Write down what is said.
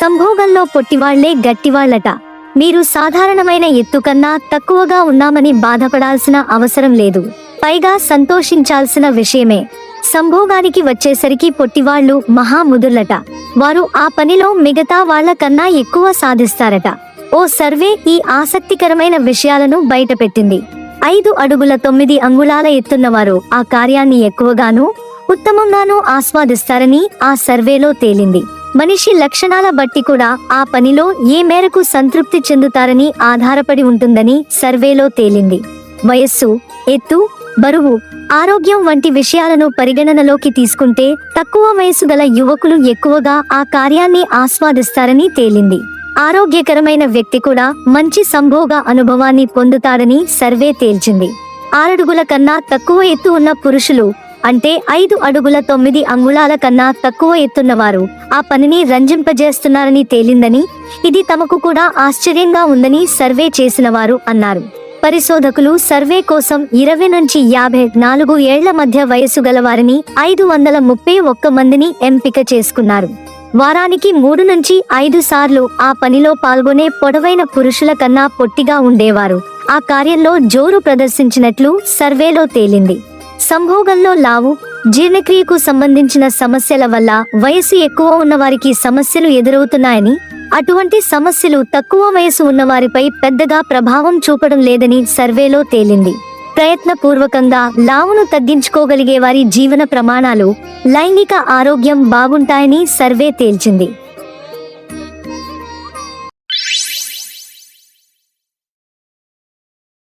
సంభోగంలో పొట్టివాళ్ళే గట్టివాళ్ళట. మీరు సాధారణమైన ఎత్తు కన్నా తక్కువగా ఉన్నామని బాధపడాల్సిన అవసరం లేదు. పైగా సంతోషించాల్సిన విషయమే. సంభోగానికి వచ్చేసరికి పొట్టివాళ్ళు మహాముదుర్లట వారు ఆ పనిలో మిగతా వాళ్ళ కన్నా ఎక్కువ సాధిస్తారట. ఓ సర్వే ఈ ఆసక్తికరమైన విషయాలను బయటపెట్టింది. ఐదు అడుగుల తొమ్మిది అంగుళాల ఎత్తున్నవారు ఆ కార్యాన్ని ఎక్కువగానూ ఉత్తమంగానూ ఆస్వాదిస్తారని ఆ సర్వేలో తేలింది. మనిషి లక్షణాల బట్టి కూడా ఆ పనిలో ఏ మేరకు సంతృప్తి చెందుతారని ఆధారపడి ఉంటుందని సర్వేలో తేలింది. వయస్సు ఎత్తు బరువు ఆరోగ్యం వంటి విషయాలను పరిగణనలోకి తీసుకుంటే తక్కువ వయసు గల యువకులు ఎక్కువగా ఆ కార్యాన్ని ఆస్వాదిస్తారని తేలింది. ఆరోగ్యకరమైన వ్యక్తి కూడా మంచి సంభోగ అనుభవాన్ని పొందుతాడని సర్వే తేల్చింది. ఆరడుగుల కన్నా తక్కువ ఎత్తు ఉన్న పురుషులు అంటే ఐదు అడుగుల తొమ్మిది అంగుళాల కన్నా తక్కువ ఎత్తున్నవారు. ఆ పనిని రంజింపజేస్తున్నారని తేలిందని ఇది తమకు కూడా ఆశ్చర్యంగా ఉందని సర్వే చేసిన వారు అన్నారు. పరిశోధకులు సర్వే కోసం ఇరవై నుంచి యాభై నాలుగు ఏళ్ళ మధ్య వయసు గల వారిని ఐదు వందల ముప్పై ఒక్క మందిని ఎంపిక చేసుకున్నారు. వారానికి మూడు నుంచి ఐదు సార్లు ఆ పనిలో పాల్గొనే పొడవైన పురుషుల కన్నా పొట్టిగా ఉండేవారు. ఆ కార్యంలో జోరు ప్రదర్శించినట్లు సర్వేలో తేలింది. సంభోగంలో లావు జీర్ణక్రియకు సంబంధించిన సమస్యల వల్ల వయసు ఎక్కువ ఉన్నవారికి సమస్యలు ఎదురవుతున్నాయని అటువంటి సమస్యలు తక్కువ వయసు ఉన్నవారిపై పెద్దగా ప్రభావం చూపడం లేదని సర్వేలో తేలింది. ప్రయత్నపూర్వకంగా లావును తగ్గించుకోగలిగే వారి జీవన ప్రమాణాలు లైంగిక ఆరోగ్యం బాగుంటాయని సర్వే తేల్చింది.